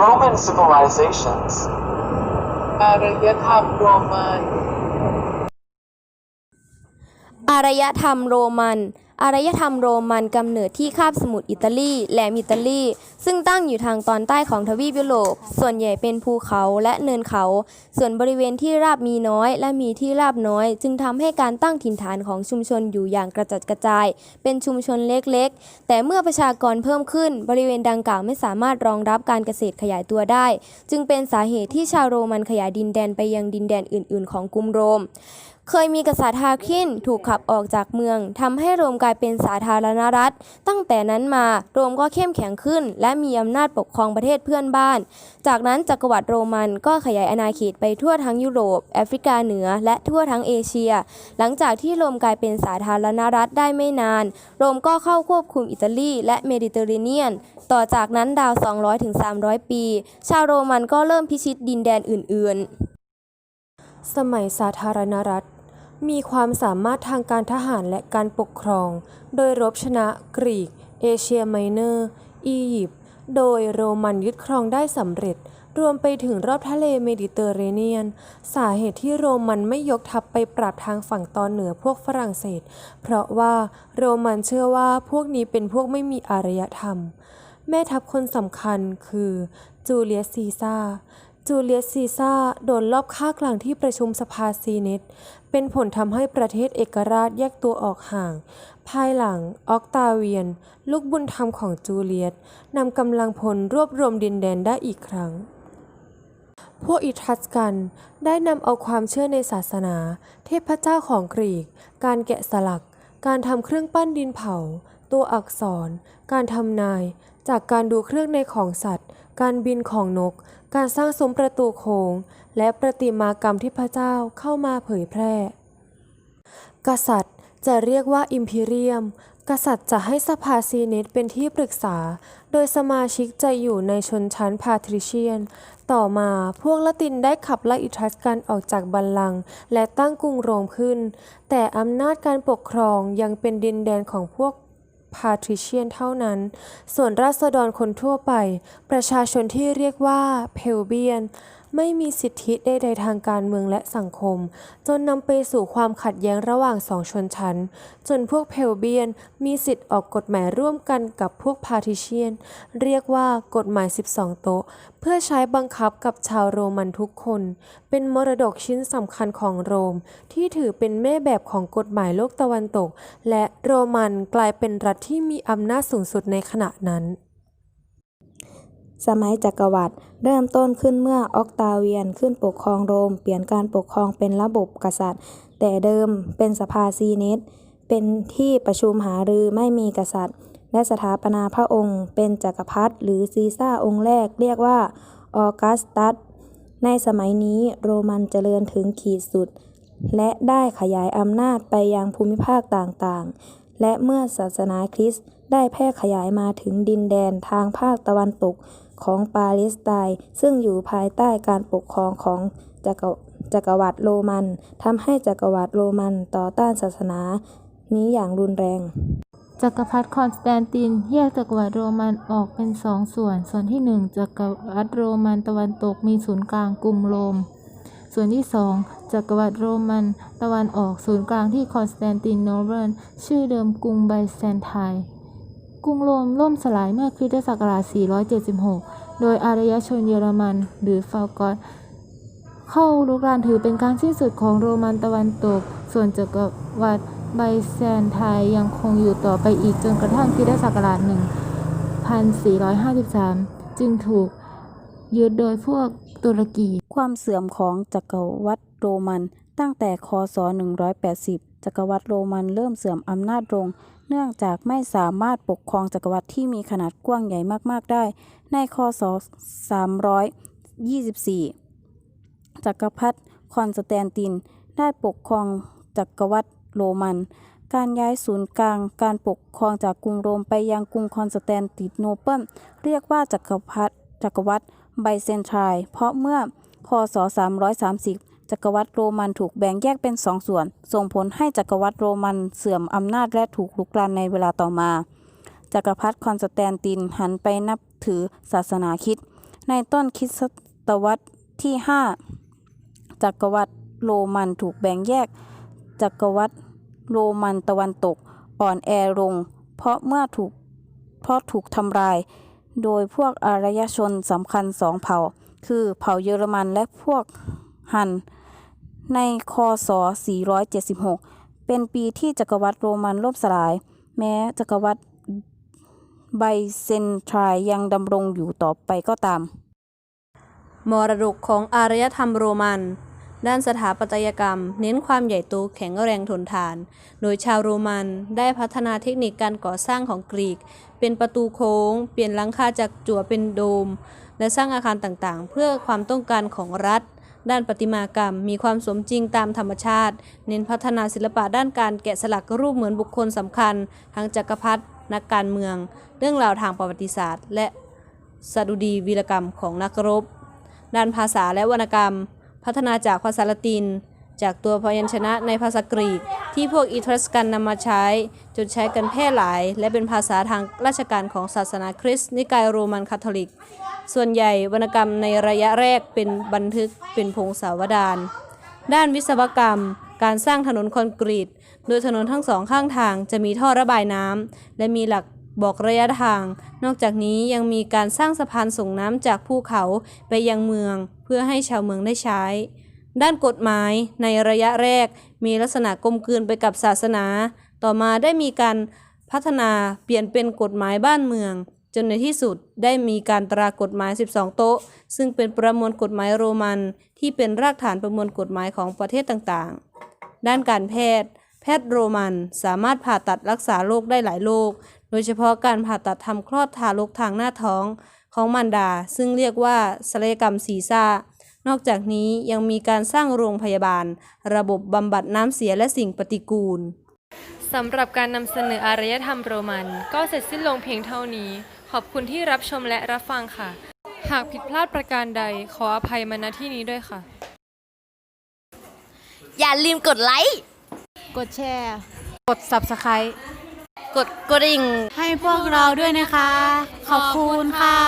Roman civilizations. อารยธรรมโรมัน อารยธรรมโรมัน อารยธรรมโรมันกำเนิดที่คาบสมุทรอิตาลี แหลมอิตาลี ซึ่งตั้งอยู่ทางตอนใต้ของทวีปยุโรป ส่วนใหญ่เป็นภูเขาและเนินเขา ส่วนบริเวณที่ราบมีน้อย และมีที่ราบน้อย จึงทำให้การตั้งถิ่นฐานของชุมชนอยู่อย่างกระจัดกระจาย เป็นชุมชนเล็กๆ แต่เมื่อประชากรเพิ่มขึ้น บริเวณดังกล่าวไม่สามารถรองรับการเกษตรขยายตัวได้ จึงเป็นสาเหตุที่ชาวโรมันขยายดินแดนไปยังดินแดนอื่น ๆ ของกรุงโรม เคยมีกษัตริย์ฮาคินถูกขับออกจากเมืองทำให้โรมกลายเป็นสาธารณรัฐ ตั้งแต่นั้นมาโรมก็เข้มแข็งขึ้น และมีอำนาจปกครองประเทศเพื่อนบ้าน จากนั้นจักรวรรดิโรมันก็ขยายอาณาเขตไปทั่วทั้งยุโรป แอฟริกาเหนือ และทั่วทั้งเอเชีย หลังจากที่โรมกลายเป็นสาธารณรัฐได้ไม่นาน โรมก็เข้าควบคุมอิตาลีและเมดิเตอร์เรเนียน ต่อจากนั้นราว 200-300 ปี ชาวโรมันก็เริ่มพิชิตดินแดนอื่น ๆ สมัยสาธารณรัฐ มีความสามารถทางการทหารและการปกครอง โดยรบชนะกรีก เอเชียไมเนอร์ อียิปต์ โดยโรมันยึดครองได้สำเร็จ รวมไปถึงรอบทะเลเมดิเตอร์เรเนียน สาเหตุที่โรมันไม่ยกทัพไปปราบทางฝั่งตอนเหนือพวกฝรั่งเศส เพราะว่าโรมันเชื่อว่าพวกนี้เป็นพวกไม่มีอารยธรรม แม่ทัพคนสำคัญคือจูเลียสซีซ่าร์จูเลียสซีซ่าร์โดนลอบฆ่ากลางที่ประชุมสภาซีเนต เป็นผลทำให้ประเทศเอกราชแยกตัวออกห่าง ภายหลังออกตาเวียน ลูกบุญธรรมของจูเลียสนำกำลังพลรวบรวมดินแดนได้อีกครั้ง พวกอิทัสกันได้นำเอาความเชื่อในศาสนา เทพเจ้าของกรีก การแกะสลัก การทำเครื่องปั้นดินเผา ตัวอักษร การทำนาย จากการดูเครื่องในของสัตว์ การบินของนก การสร้างซุ้มประตูโค้งและประติมากรรมเทพระเจ้าเข้ามาเผยแพร่ กษัตริย์จะเรียกว่าอิมพีเรียม กษัตริย์จะให้สภาซีเนตเป็นที่ปรึกษา โดยสมาชิกจะอยู่ในชนชั้นพาทริเชียน ต่อมาพวกละตินได้ขับไล่อิทรัสกันออกจากบัลลังก์และตั้งกรุงโรมขึ้น แต่อำนาจการปกครองยังเป็นดินแดนของพวก พาทริเชียนเท่านั้น ส่วนราษฎรคนทั่วไป ประชาชนที่เรียกว่าเพลเบียน ไม่มีสิทธิใดๆทางการเมืองและสังคม จนนำไปสู่ความขัดแย้งระหว่างสองชนชั้น จนพวกเพลเบียนมีสิทธิ์ออกกฎหมายร่วมกันกับพวกพาทิเชียน เรียกว่ากฎหมาย 12 โต๊ะ เพื่อใช้บังคับกับชาวโรมันทุกคน เป็นมรดกชิ้นสำคัญของโรม ที่ถือเป็นแม่แบบของกฎหมายโลกตะวันตก และโรมันกลายเป็นรัฐที่มีอำนาจสูงสุดในขณะนั้น สมัยจักรวรรดิเริ่มต้นขึ้นเมื่อออกตาเวียนขึ้นปกครองโรม เปลี่ยนการปกครองเป็นระบบกษัตริย์ แต่เดิมเป็นสภาซีเนตเป็นที่ประชุมหารือไม่มีกษัตริย์ และสถาปนาพระองค์ เป็นจักรพรรดิหรือซีซ่าองค์แรกเรียกว่าออกัสตัสในสมัยนี้โรมันเจริญถึงขีดสุด และได้ขยายอำนาจไปยังภูมิภาคต่างๆ และเมื่อศาสนาคริสต์ได้แพร่ขยายมาถึงดินแดนทางภาคตะวันตก ของปาเลสไตน์ซึ่งอยู่ภายใต้การปกครองของจักรจักรวรรดิโรมันทำให้จักรวรรดิโรมันต่อต้านศาสนานี้อย่างรุนแรง จักรพรรดิคอนสแตนตินแยกจักรวรรดิโรมันออกเป็นสองส่วน ส่วนที่หนึ่งจักรวรรดิโรมันตะวันตกมีศูนย์กลางกรุงโรม ส่วนที่สองจักรวรรดิโรมันตะวันออกศูนย์กลางที่คอนสแตนตินโนเบิลชื่อเดิมกรุงไบแซนไทน์ กรุงโรมล่มสลายเมื่อคริสตศักราช 476 โดยอารยชนเยอรมัน หรือฟาลกอตเข้าลุกรานถือเป็นการสิ้นสุดของโรมันตะวันตก ส่วนจักรวรรดิไบแซนไทน์ยังคงอยู่ต่อไปอีกจนกระทั่งคริสตศักราช 1453 จึงถูกยึดโดยพวกตุรกี ความเสื่อมของจักรวรรดิโรมันตั้งแต่คศ 180 จักรวรรดิโรมันเริ่มเสื่อมอำนาจลง เนื่องจากไม่สามารถปกครองจักรวรรดิที่มีขนาดกว้างใหญ่มาก ๆ ได้ ในคศ 324 จักรพรรดิคอนสแตนติน ได้ปกครองจักรวรรดิโรมัน การย้ายศูนย์กลาง การปกครองจากกรุงโรมไปยังกรุงคอนสแตนติโนเปิลเรียกว่าจักรพรรดิจักรวรรดิไบเซนไทน์เพราะเมื่อคศ 330 จักรวรรดิโรมันถูกแบ่งแยกเป็นสองส่วน ส่งผลให้จักรวรรดิโรมันเสื่อมอำนาจและถูกลุกรานในเวลาต่อมา จักรพรรดิคอนสแตนตินหันไปนับถือศาสนาคิด ในต้นคริสตวรรษที่ 5 จักรวรรดิโรมันถูกแบ่งแยก จักรวรรดิโรมันตะวันตกอ่อนแอลง เพราะเมื่อถูกเพราะถูกทำลาย โดยพวกอารยชนสำคัญสองเผ่า คือเผ่าเยอรมันและพวก ฮันในคศ 476 เป็นปีที่จักรวรรดิโรมันล่มสลาย แม้จักรวรรดิไบเซนทรายยังดำรงอยู่ต่อไปก็ตาม มรดกของอารยธรรมโรมัน ด้านสถาปัตยกรรม เน้นความใหญ่โตแข็งแรงทนทาน โดยชาวโรมันได้พัฒนาเทคนิคการก่อสร้างของกรีก เป็นประตูโค้ง เปลี่ยนหลังคาจากจั่วเป็นโดม และสร้างอาคารต่างๆ เพื่อความต้องการของรัฐ ด้านประติมากรรม มีความสมจริงตามธรรมชาติ เน้นพัฒนาศิลปะด้านการแกะสลักรูปเหมือนบุคคลสำคัญ ทั้งจักรพรรดินักการเมือง เรื่องราวทางประวัติศาสตร์ และสดุดีวีรกรรมของนักรบ ด้านภาษาและวรรณกรรม พัฒนาจากภาษาละติน จากตัวพยัญชนะในภาษากรีกที่พวกอิทรัสกันนำมาใช้ จนใช้กันแพร่หลาย และเป็นภาษาทางราชการของศาสนาคริสต์นิกายโรมันคาทอลิก ส่วนใหญ่วรรณกรรมในระยะแรกเป็นบันทึกเป็นพงศาวดารด้านวิศวกรรม การสร้างถนนคอนกรีต โดยถนนทั้งสองข้างทางจะมีท่อระบายน้ำและมีหลักบอกระยะทาง นอกจากนี้ยังมีการสร้างสะพานส่งน้ำจากภูเขาไปยังเมือง เพื่อให้ชาวเมืองได้ใช้ ด้านกฎหมายในระยะแรกมีลักษณะกลมกลืนไปกับศาสนา ต่อมาได้มีการพัฒนาเปลี่ยนเป็นกฎหมายบ้านเมือง จนในที่สุดได้มีการตรากฎหมาย 12 โต๊ะ ซึ่งเป็นประมวลกฎหมายโรมัน ที่เป็นรากฐานประมวลกฎหมายของประเทศต่างๆ ด้านการแพทย์ แพทย์โรมันสามารถผ่าตัดรักษาโรคได้หลายโรคโดยเฉพาะการผ่าตัดทำคลอดทารกทางหน้าท้องของมารดา ซึ่งเรียกว่าศัลยกรรมศีรษะ นอกจากนี้ยังมีการสร้างโรงพยาบาล ระบบบำบัดน้ำเสียและสิ่งปฏิกูลสำหรับการนำเสนออารยธรรมโรมัน ก็เสร็จสิ้นลงเพียงเท่านี้ ขอบคุณที่รับชมและรับฟังค่ะ หากผิดพลาดประการใดขออภัยมาณที่นี้ด้วยค่ะ อย่าลืมกดไลค์กดแชร์ กด subscribe กดกระดิ่ง ให้พวกเราด้วยนะคะ ขอบคุณค่ะ